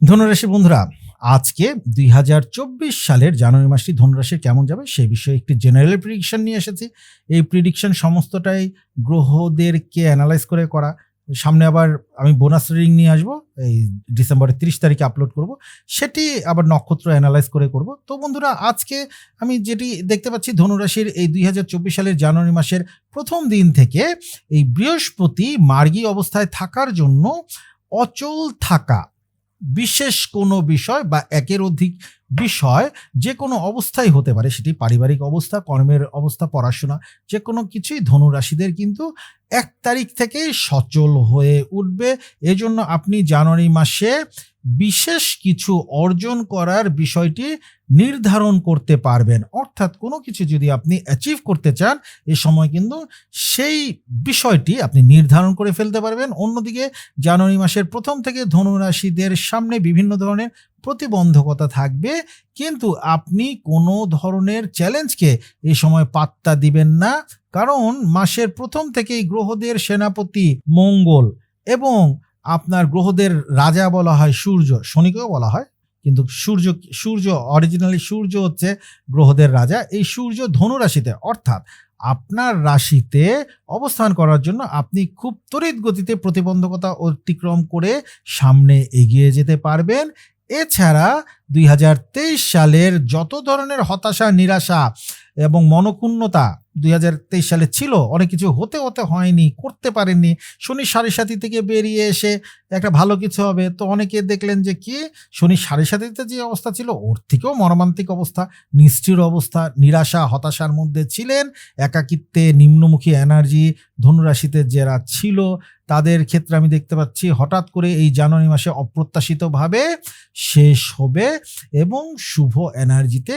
ধনুরাশি বন্ধুরা, আজকে দুই হাজার চব্বিশ সালের জানুয়ারি মাসটি ধনুরাশির কেমন যাবে সেই বিষয়ে একটি জেনারেল প্রিডিকশন নিয়ে এসেছি। এই প্রিডিকশন সমস্তটাই গ্রহদেরকে অ্যানালাইজ করে করা। সামনে আবার আমি বোনাস রিডিং নিয়ে আসব, এই ডিসেম্বরের তিরিশ তারিখে আপলোড করব, সেটি আবার নক্ষত্র অ্যানালাইজ করে করব। তো বন্ধুরা, আজকে আমি যেটি দেখতে পাচ্ছি, ধনুরাশির এই দুই হাজার চব্বিশ সালের জানুয়ারি মাসের প্রথম দিন থেকে এই বৃহস্পতি মার্গী অবস্থায় থাকার জন্য অচল থাকা বিশেষ কোনো বিষয় বা একের অধিক বিষয় যে কোনো অবস্থায় হতে পারে। সেটি পারিবারিক অবস্থা, কর্মের অবস্থা, পড়াশোনা, যে কোনো কিছুই ধনুরাশিদের কিন্তু এক তারিখ থেকেই সচল হয়ে উঠবে। এজন্য আপনি জানুয়ারি মাসে বিশেষ কিছু অর্জন করার বিষয়টি নির্ধারণ করতে পারবেন। অর্থাৎ কোনো কিছু যদি আপনি অ্যাচিভ করতে চান, এ সময় কিন্তু সেই বিষয়টি আপনি নির্ধারণ করে ফেলতে পারবেন। অন্যদিকে জানুয়ারি মাসের প্রথম থেকে ধনুরাশিদের সামনে বিভিন্ন ধরনের প্রতিবন্ধকতা থাকবে। কিন্তু আপনি কোনো ধরনের চ্যালেঞ্জকে এই সময় পাত্তা দিবেন না। কারণ মাসের প্রথম থেকেই গ্রহদের সেনাপতি মঙ্গল এবং আপনার গ্রহদের রাজা বলা হয় সূর্য, শনিকেও বলা হয়, কিন্তু সূর্য সূর্য অরিজিনালি সূর্য হচ্ছে গ্রহদের রাজা, এই সূর্য ধনু রাশিতে অর্থাৎ আপনার রাশিতে অবস্থান করার জন্য আপনি খুব তড়িৎ গতিতে প্রতিবন্ধকতা অতিক্রম করে সামনে এগিয়ে যেতে পারবেন। এছাড়া দুই হাজার তেইশ সালের যত ধরনের হতাশা, নিরাশা এবং মনক্ষুণ্ণতা দুই হাজার তেইশ সালে ছিল, অনেক কিছু হতে হতে হয়নি, করতে পারেননি। শনি সাড়ে সাথী থেকে বেরিয়ে এসে একটা ভালো কিছু হবে। তো অনেকে দেখলেন যে কি, শনি সাড়ে সাথীতে যে অবস্থা ছিল, ওর থেকেও মর্মান্তিক অবস্থা, নিষ্ঠির অবস্থা, নিরাশা, হতাশার মধ্যে ছিলেন, একাকিত্বে নিম্নমুখী এনার্জি ধনুরাশিতে যারা ছিল তাদের ক্ষেত্রে আমি দেখতে পাচ্ছি হঠাৎ করে এই জানুয়ারি মাসে অপ্রত্যাশিতভাবে শেষ হবে এবং শুভ এনার্জিতে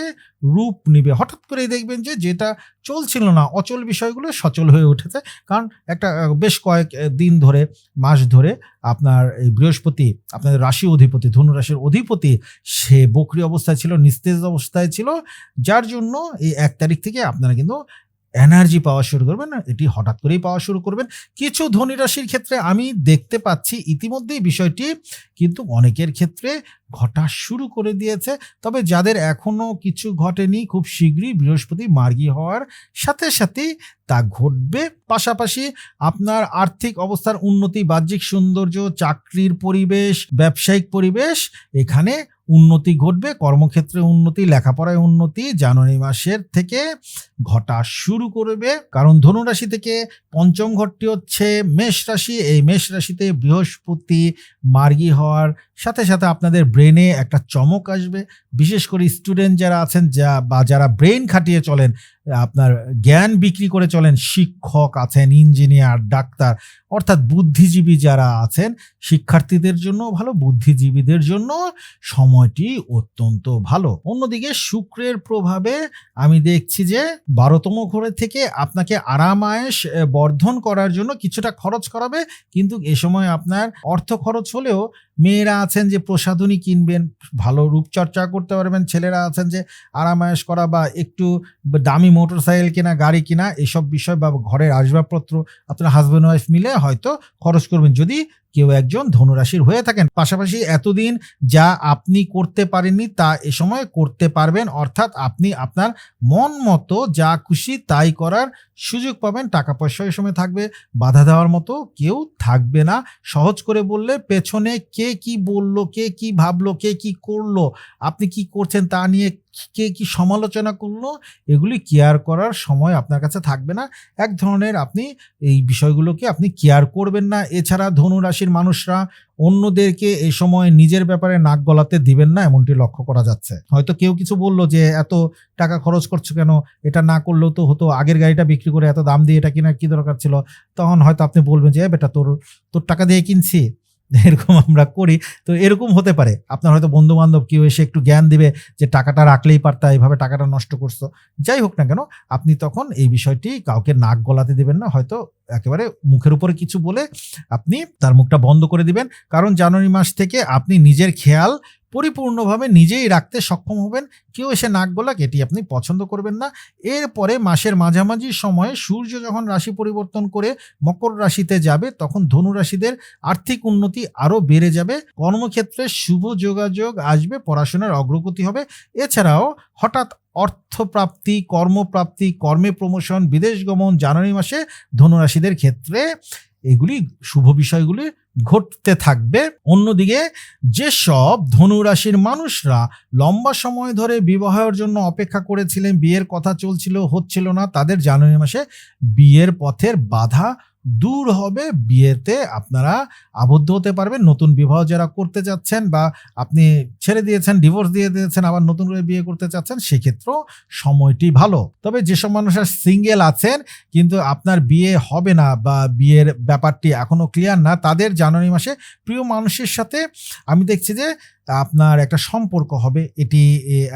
রূপ নিবে। হঠাৎ করেই দেখবেন যে যেটা চলছিল না, অচল বিষয়গুলো সচল হয়ে উঠেছে। কারণ একটা, বেশ কয়েক দিন ধরে, মাস ধরে আপনার এই বৃহস্পতি, আপনাদের রাশি অধিপতি, ধনু রাশির অধিপতি, সে বকরি অবস্থায় ছিল, নিস্তেজ অবস্থায় ছিল। যার জন্য এই এক তারিখ থেকে আপনারা কিন্তু এনার্জি পাওয়া শুরু করবেন, এটি হঠাৎ করেই পাওয়া শুরু করবেন। কিছু ধনী রাশির ক্ষেত্রে আমি দেখতে পাচ্ছি ইতিমধ্যেই বিষয়টি কিন্তু অনেকের ক্ষেত্রে ঘটা শুরু করে দিয়েছে। তবে যাদের এখনও কিছু ঘটেনি, খুব শীঘ্রই বৃহস্পতি মার্গী হওয়ার সাথে সাথেই তা ঘটবে। পাশাপাশি আপনার আর্থিক অবস্থার উন্নতি, বাহ্যিক সৌন্দর্য, চাকরির পরিবেশ, ব্যবসায়িক পরিবেশ, এখানে উন্নতি ঘটবে। কর্মক্ষেত্রে উন্নতি, লেখাপড়ায় উন্নতি, জানুয়ারি মাসের থেকে ঘটা শুরু করবে। কারণ ধনুরাশি থেকে পঞ্চম ঘরটি হচ্ছে মেষ রাশি। এই মেষ রাশিতে বৃহস্পতি মার্গী হওয়ার সাথে সাথে আপনাদের ব্রেনে একটা চমক আসবে। বিশেষ করে স্টুডেন্ট যারা আছেন, যা বা যারা ব্রেন খাটিয়ে চলেন, আপনার জ্ঞান বিক্রি করে চলেন, শিক্ষক আছেন ইঞ্জিনিয়ার ডাক্তার অর্থাৎ বুদ্ধিজীবী যারা আছেন, শিক্ষার্থীদের জন্য ভালো, বুদ্ধিজীবীদের জন্য সময়টি অত্যন্ত ভালো। অন্যদিকে শুক্রের প্রভাবে আমি দেখছি যে বারোতম ঘরে থেকে আপনাকে আরামায়েশ বর্ধন করার জন্য কিছুটা খরচ করাবে। কিন্তু এ সময় আপনার অর্থ খরচ হলেও মেয়েরা আছেন যে প্রসাধনী কিনবেন, ভালো রূপচর্চা করতে পারবেন, ছেলেরা আছেন যে আরামায়েশ করা বা একটু দামি মোটরসাইকেল কেনা, গাড়ি কেনা, এসব বিষয় বা ঘরের আসবাবপত্র আপনার হাজব্যান্ড ওয়াইফ মিলে হয়তো খরচ করবেন। যদি কেউ একজন ধনুরাশির হয়ে থাকেন। পাশাপাশি এতদিন যা আপনি করতে পারেননি তা এ সময় করতে পারবেন। অর্থাৎ আপনি আপনার মন মতো যা খুশি তাই করার সুযোগ পাবেন। টাকা পয়সা এ সময় থাকবে। বাধা দেওয়ার মতো কেউ থাকবে না। সহজ করে বললে, পেছনে কে কি বলল, কে কি ভাবলো, কে কি করল, আপনি কি করছেন তা নিয়ে কে কি সমালোচনা করল, এগুলি কেয়ার করার সময় আপনার কাছে থাকবে না। এক ধরনের আপনি এই বিষয়গুলোকে আপনি কেয়ার করবেন না। এছাড়া ধনু রাশির মানুষরা অন্যদেরকে এই সময় নিজের ব্যাপারে নাক গলাতে দিবেন না এমনটি লক্ষ্য করা যাচ্ছে। হয়তো কেউ কিছু বলল যে, এত টাকা খরচ করছ কেন? এটা না করলেও তো হতো, আগের গাড়িটা বিক্রি করে এত দাম দিয়ে এটা কিনা কি দরকার ছিল? তখন হয়তো আপনি বলবেন যে, "এ বেটা, তোর তোর টাকা দিয়ে কিনছি। এরকম আমরা করি। তো এরকম হতে পারে। আপনার হয়তো বন্ধু বান্ধব কেউ এসে একটু জ্ঞান দিবে যে টাকাটা রাখলেই পারতা এইভাবে টাকাটা নষ্ট করছ। যাই হোক না কেন, আপনি তখন এই বিষয়টি কাউকে নাক গলাতে দিবেন না। হয়তো একেবারে মুখের উপরে কিছু বলে আপনি তার মুখটা বন্ধ করে দিবেন। কারণ জানুয়ারি মাস থেকে আপনি নিজের খেয়াল পরিপূর্ণভাবে নিজেই রাখতে সক্ষম হবেন। কেউ এসে নাক গোলাক, এটি আপনি পছন্দ করবেন না। এরপরে মাসের মাঝামাঝি সময়ে সূর্য যখন রাশি পরিবর্তন করে মকর রাশিতে যাবে, তখন ধনু রাশিদের আর্থিক উন্নতি আরও বেড়ে যাবে। কর্মক্ষেত্রে শুভ যোগাযোগ আসবে, পড়াশোনার অগ্রগতি হবে। এছাড়াও হঠাৎ অর্থপ্রাপ্তি, কর্মপ্রাপ্তি, কর্মে প্রমোশন, বিদেশ গমন, জানুয়ারি মাসে ধনুরাশিদের ক্ষেত্রে এগুলি শুভ বিষয়গুলি ঘটতে থাকবে। অন্যদিকে যেসব ধনুরাশির মানুষরা লম্বা সময় ধরে বিবাহের জন্য অপেক্ষা করেছিলেন, বিয়ের কথা চলছিল, হচ্ছিল না, তাদের জানুয়ারি মাসে বিয়ের পথের বাধা দূর হবে, বিয়েতে আপনারা আবদ্ধ হতে পারবেন। নতুন বিবাহ যারা করতে যাচ্ছেন বা আপনি ছেড়ে দিয়েছেন ডিভোর্স দিয়ে দিয়েছেন, আবার নতুন করে বিয়ে করতে চাচ্ছেন, সেক্ষেত্রেও সময়টি ভালো। তবে যেসব মানুষরা সিঙ্গেল আছেন, কিন্তু আপনার বিয়ে হবে না বা বিয়ের ব্যাপারটি এখনও ক্লিয়ার না, তাদের জানুয়ারি মাসে প্রিয় মানুষের সাথে আমি দেখছি যে আপনার একটা সম্পর্ক হবে। এটি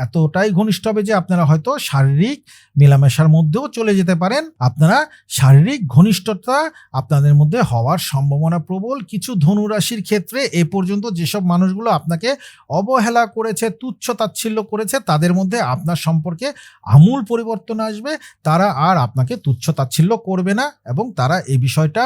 এতটাই ঘনিষ্ঠ হবে যে আপনারা হয়তো শারীরিক মেলামেশার মধ্যেও চলে যেতে পারেন। আপনারা শারীরিক ঘনিষ্ঠতা আপনাদের মধ্যে হওয়ার সম্ভাবনা প্রবল। কিছু ধনুরাশির ক্ষেত্রে এ পর্যন্ত যেসব মানুষগুলো আপনাকে অবহেলা করেছে, তুচ্ছ তাচ্ছিল্য করেছে, তাদের মধ্যে আপনার সম্পর্কে আমূল পরিবর্তন আসবে। তারা আর আপনাকে তুচ্ছ তাচ্ছিল্য করবে না এবং তারা এই বিষয়টা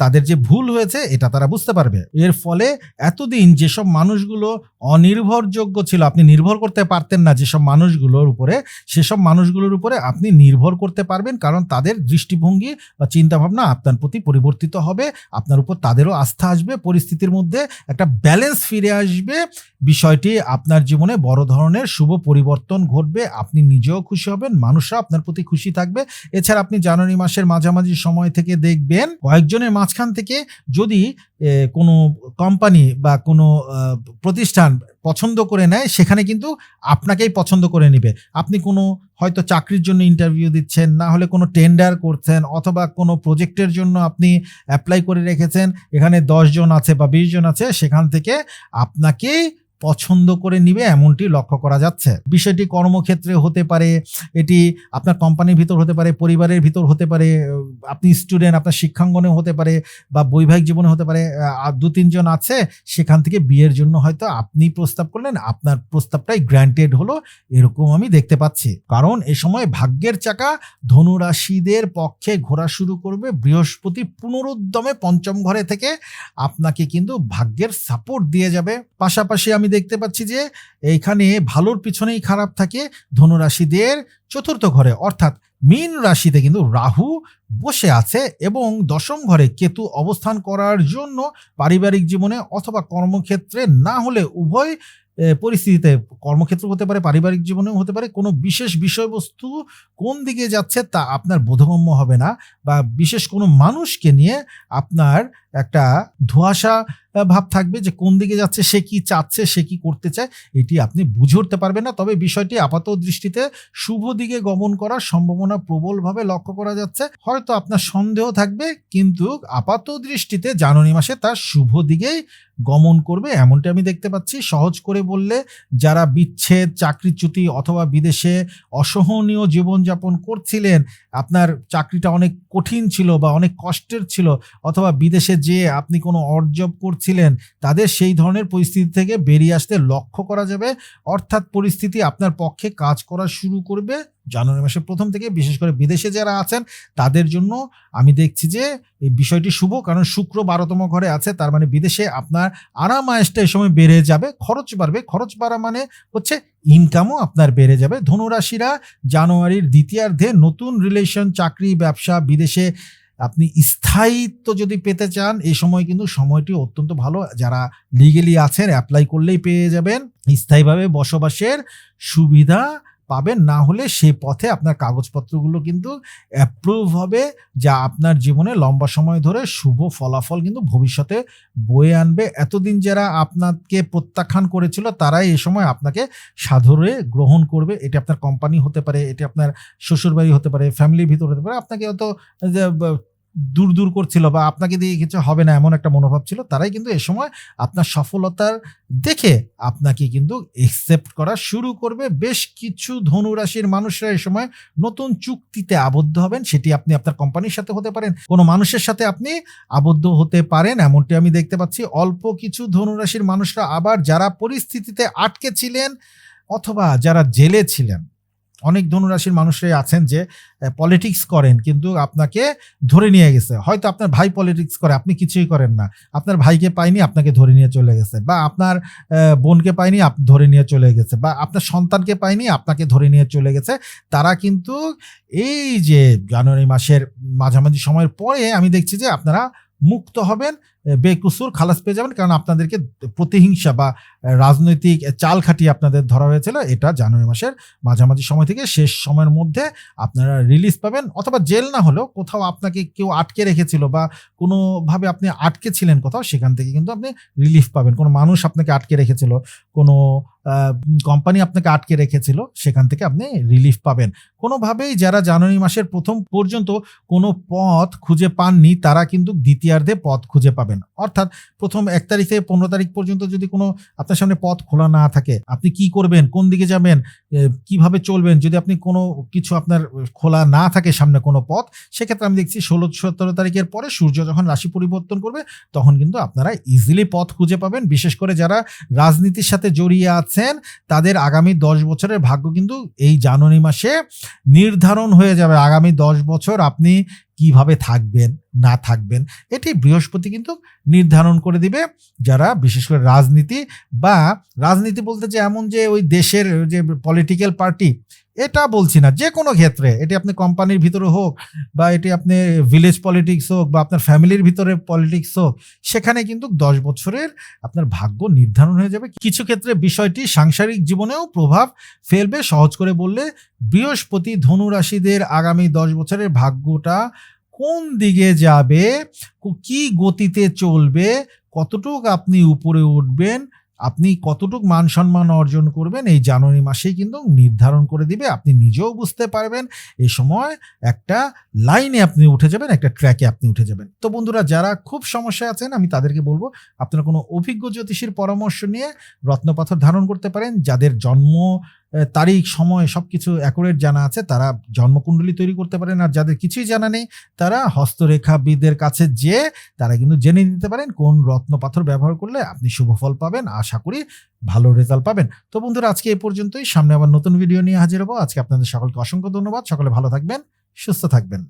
তাদের যে ভুল হয়েছে, এটা তারা বুঝতে পারবে। এর ফলে এতদিন যেসব মানুষগুলো অনির্ভরযোগ্য ছিল। আপনি নির্ভর করতে পারতেন না যেসব মানুষগুলোর উপরে। সেসব মানুষগুলোর উপরে আপনি নির্ভর করতে পারবেন কারণ তাদের দৃষ্টিভঙ্গি বা চিন্তাভাবনা আপনার প্রতি পরিবর্তিত হবে। আপনার উপর তাদেরও আস্থা আসবে। পরিস্থিতির মধ্যে একটা ব্যালেন্স ফিরে আসবে। বিষয়টি আপনার জীবনে বড় ধরনের শুভ পরিবর্তন ঘটবে। আপনি নিজেও খুশি হবেন মানুষরা আপনার প্রতি খুশি থাকবে। এছাড়া আপনি জানুয়ারি মাসের মাঝামাঝি সময় থেকে দেখবেন কয়েকজনের মাঝখান থেকে যদি কোনো কোম্পানি বা কোনো প্রতিষ্ঠান পছন্দ করে নেয়, সেখানে কিন্তু আপনাকেই পছন্দ করে নেবে। আপনি কোনো হয়তো চাকরির জন্য ইন্টারভিউ দিচ্ছেন, না হলে কোনো টেন্ডার করছেন, অথবা কোনো প্রজেক্টের জন্য আপনি অ্যাপ্লাই করে রেখেছেন, এখানে দশজন আছে বা জন আছে, সেখান থেকে আপনাকেই পছন্দ করে নিবে এমনটি লক্ষ্য করা যাচ্ছে। বিষয়টি কর্মক্ষেত্রে হতে পারে, এটি আপনার কোম্পানির ভিতর হতে পারে, পরিবারের ভিতর হতে পারে, আপনি স্টুডেন্ট, আপনার শিক্ষাঙ্গনে হতে পারে বা বৈবাহিক জীবনে হতে পারে দু তিনজন আছে, সেখান থেকে বিয়ের জন্য হয়তো আপনি প্রস্তাব করলেন, আপনার প্রস্তাবটাই গ্র্যান্টেড হলো, এরকম আমি দেখতে পাচ্ছি। কারণ এ সময় ভাগ্যের চাকা ধনুরাশিদের পক্ষে ঘোরা শুরু করবে বৃহস্পতি পুনরুদ্যমে পঞ্চম ঘরে থেকে, আপনাকে কিন্তু ভাগ্যের সাপোর্ট দিয়ে যাবে। পাশাপাশি আমি দেখতে পাচ্ছি যে এইখানে ভালোর পিছনেই খারাপ থাকে ধনুরাশিদের চতুর্থ ঘরে। অর্থাৎ মীন রাশিতে কিন্তু রাহু বসে আছে এবং দশম ঘরে কেতু অবস্থান করার জন্য পারিবারিক জীবনে অথবা কর্মক্ষেত্রে না হলে উভয় পরিস্থিতিতে কর্মক্ষেত্র হতে পারে, পারিবারিক জীবনেও হতে পারে। কোনো বিশেষ বিষয়বস্তু কোন দিকে যাচ্ছে তা আপনার বোধগম্য হবে না বা বিশেষ কোনো মানুষকে নিয়ে আপনার একটা ধোঁয়াশা ভাব থাকবে যে কোন দিকে যাচ্ছে, সে কি চাচ্ছে, সে কি করতে চায়, এটি আপনি বুঝে উঠতে পারবেন না। তবে বিষয়টি আপাত দৃষ্টিতে শুভ দিকে গমন করার সম্ভাবনা প্রবলভাবে লক্ষ্য করা যাচ্ছে। হয়তো আপনার সন্দেহ থাকবে, কিন্তু আপাত দৃষ্টিতে জানুয়ারি মাসে তার শুভ দিকেই গমন করবে। এমনটি আমি দেখতে পাচ্ছি। সহজ করে বললে, যারা বিচ্ছেদ, চাকরিচ্যুতি অথবা বিদেশে অসহনীয় জীবনযাপন করছিলেন আপনার চাকরিটা অনেক কঠিন ছিল বা অনেক কষ্টের ছিল, অথবা বিদেশে যে আপনি কোনো অর্জব করছিলেন, তাদের সেই ধরনের পরিস্থিতি থেকে বেরিয়ে আসতে লক্ষ্য করা যাবে। অর্থাৎ পরিস্থিতি আপনার পক্ষে কাজ করা শুরু করবে। জানুয়ারি মাসের প্রথম থেকে, বিশেষ করে বিদেশে যারা আছেন, তাদের জন্য আমি দেখছি যে এই বিষয়টি শুভ, কারণ শুক্র বারোতম ঘরে আছে, তার মানে বিদেশে আপনার আরাম আয়েসটা এই সময় বেড়ে যাবে, খরচ বাড়বে। খরচ বাড়া মানে হচ্ছে ইনকামও আপনার বেড়ে যাবে। ধনুরাশিরা জানুয়ারির দ্বিতীয়ার্ধে নতুন রিলেশন চাকরি, ব্যবসা, বিদেশে আপনি স্থায়িত্ব যদি পেতে চান, এই সময় কিন্তু সময়টি অত্যন্ত ভালো। যারা লিগেলি আছেন অ্যাপ্লাই করলেই পেয়ে যাবেন। স্থায়ীভাবে বসবাসের সুবিধা পাবেন। না হলে সে পথে আপনার কাগজপত্রগুলো কিন্তু অ্যাপ্রুভ হবে, যা আপনার জীবনে লম্বা সময় ধরে শুভ ফলাফল কিন্তু ভবিষ্যতে বয়ে আনবে। এতদিন যারা আপনাকে প্রত্যাখ্যান করেছিল, তারাই এ সময় আপনাকে সাধরে গ্রহণ করবে। এটি আপনার কোম্পানি হতে পারে, এটি আপনার শ্বশুরবাড়ি হতে পারে ফ্যামিলির ভিতর হতে পারে। আপনাকে হয়তো দূর দূর করছিল বা আপনাকে দিয়ে কিছু হবে না এমন একটা মনোভাব ছিল, তারাই কিন্তু এ সময় আপনার সফলতার দেখে আপনাকে কিন্তু একসেপ্ট করা শুরু করবে। বেশ কিছু ধনুরাশির মানুষরা এ সময় নতুন চুক্তিতে আবদ্ধ হবেন, সেটি আপনি আপনার কোম্পানির সাথে হতে পারেন, কোনো মানুষের সাথে আপনি আবদ্ধ হতে পারেন, এমনটি আমি দেখতে পাচ্ছি। অল্প কিছু ধনুরাশির মানুষরা আবার যারা পরিস্থিতিতে আটকে ছিলেন অথবা যারা জেলে ছিলেন অনেক ধনুরাশির মানুষরাই আছেন যে পলিটিক্স করেন, কিন্তু আপনাকে ধরে নিয়ে গেছে। হয়তো আপনার ভাই পলিটিক্স করে, আপনি কিছুই করেন না। আপনার ভাইকে পাইনি, আপনাকে ধরে নিয়ে চলে গেছে। বা আপনার বোনকে পাইনি, আপ- ধরে নিয়ে চলে গেছে। বা আপনার সন্তানকে পাইনি, আপনাকে ধরে নিয়ে চলে গেছে। তারা কিন্তু এই যে জানুয়ারি মাসের মাঝামাঝি সময়ের পরে আমি দেখছি যে আপনারা মুক্ত হবেন বেকুসুর খালাস পেয়ে যাবেন। কারণ আপনাদেরকে প্রতিহিংসা বা রাজনৈতিক চাল খাটিয়ে আপনাদের ধরা হয়েছিল। এটা জানুয়ারি মাসের মাঝামাঝি সময় থেকে শেষ সময়ের মধ্যে আপনারা রিলিজ পাবেন। অথবা জেল না হলেও কোথাও আপনাকে কেউ আটকে রেখেছিল বা কোনোভাবে আপনি আটকে ছিলেন কোথাও, সেখান থেকে কিন্তু আপনি রিলিফ পাবেন। কোনো মানুষ আপনাকে আটকে রেখেছিল, কোনো কোম্পানি আপনাকে আটকে রেখেছিল, সেখান থেকে আপনি রিলিফ পাবেন। কোনোভাবেই যারা জানুয়ারি মাসের প্রথম পর্যন্ত কোনো পথ খুঁজে পাননি, তারা কিন্তু দ্বিতীয়ার্ধে পথ খুঁজে পাবেন। অর্থাৎ প্রথম এক তারিখ থেকে পনেরো তারিখ পর্যন্ত যদি কোনো আপনার সামনে পথ খোলা না থাকে, আপনি কি করবেন, কোন দিকে যাবেন কীভাবে চলবেন, যদি আপনি কোনো কিছু আপনার খোলা না থাকে সামনে কোনো পথ, সেক্ষেত্রে আমি দেখছি ষোলো সতেরো তারিখের পরে সূর্য যখন রাশি পরিবর্তন করবে, তখন কিন্তু আপনারা ইজিলি পথ খুঁজে পাবেন। বিশেষ করে যারা রাজনীতির সাথে জড়িয়ে আছেন, তাদের আগামী দশ বছরের ভাগ্য কিন্তু এই জানুয়ারি মাসে নির্ধারণ হয়ে যাবে। আগামী দশ বছর আপনি কীভাবে থাকবেন, না থাকবেন, এটি বৃহস্পতি কিন্তু নির্ধারণ করে দিবে যারা বিশেষ করে রাজনীতি বা রাজনীতি বলতে যে এমন যে ওই দেশের যে পলিটিক্যাল পার্টি এটা বলছি না, যে কোনো ক্ষেত্রে, এটি আপনি কোম্পানির ভিতরে হোক বা এটি আপনি ভিলেজ পলিটিক্স হোক বা আপনার ফ্যামিলির ভিতরে পলিটিক্স হোক, সেখানে কিন্তু দশ বছরের আপনার ভাগ্য নির্ধারণ হয়ে যাবে। কিছু ক্ষেত্রে বিষয়টি সাংসারিক জীবনেও প্রভাব ফেলবে, সহজ করে বললে, বৃহস্পতি ধনুরাশিদের আগামী দশ বছরের ভাগ্যটা কোন দিকে যাবে কো- গতিতে চলবে, কতটুক আপনি উপরে উঠবেন আপনি কতটুকু মান সম্মান অর্জন করবেন এই জানুয়ারি মাসেই কিন্তু নির্ধারণ করে দিবে, আপনি নিজেও বুঝতে পারবেন। এই সময় একটা লাইনে আপনি উঠে যাবেন, একটা ট্র্যাকে আপনি উঠে যাবেন। তো বন্ধুরা, যারা খুব সমস্যায় আছেন, আমি তাদেরকে বলব, আপনারা কোনো অভিজ্ঞ জ্যোতিষীর পরামর্শ নিয়ে রত্নপাথর ধারণ করতে পারেন। যাদের জন্ম তারিখ, সময় সব কিছু অ্যাকুরেট জানা আছে, তারা জন্মকুণ্ডলী তৈরি করতে পারেন। আর যাদের কিছুই জানা নেই, তারা হস্তরেখাবিদের কাছে যে তারা কিন্তু জেনে নিতে পারেন কোন রত্ন পাথর ব্যবহার করলে আপনি শুভ ফল পাবেন। আশা করি ভালো রেজাল্ট পাবেন। তো বন্ধুরা, আজকে এই পর্যন্তই। সামনে আবার নতুন ভিডিও নিয়ে হাজির হব। আজকে আপনাদের সকলকে অসংখ্য ধন্যবাদ। সকলে ভালো থাকবেন, সুস্থ থাকবেন।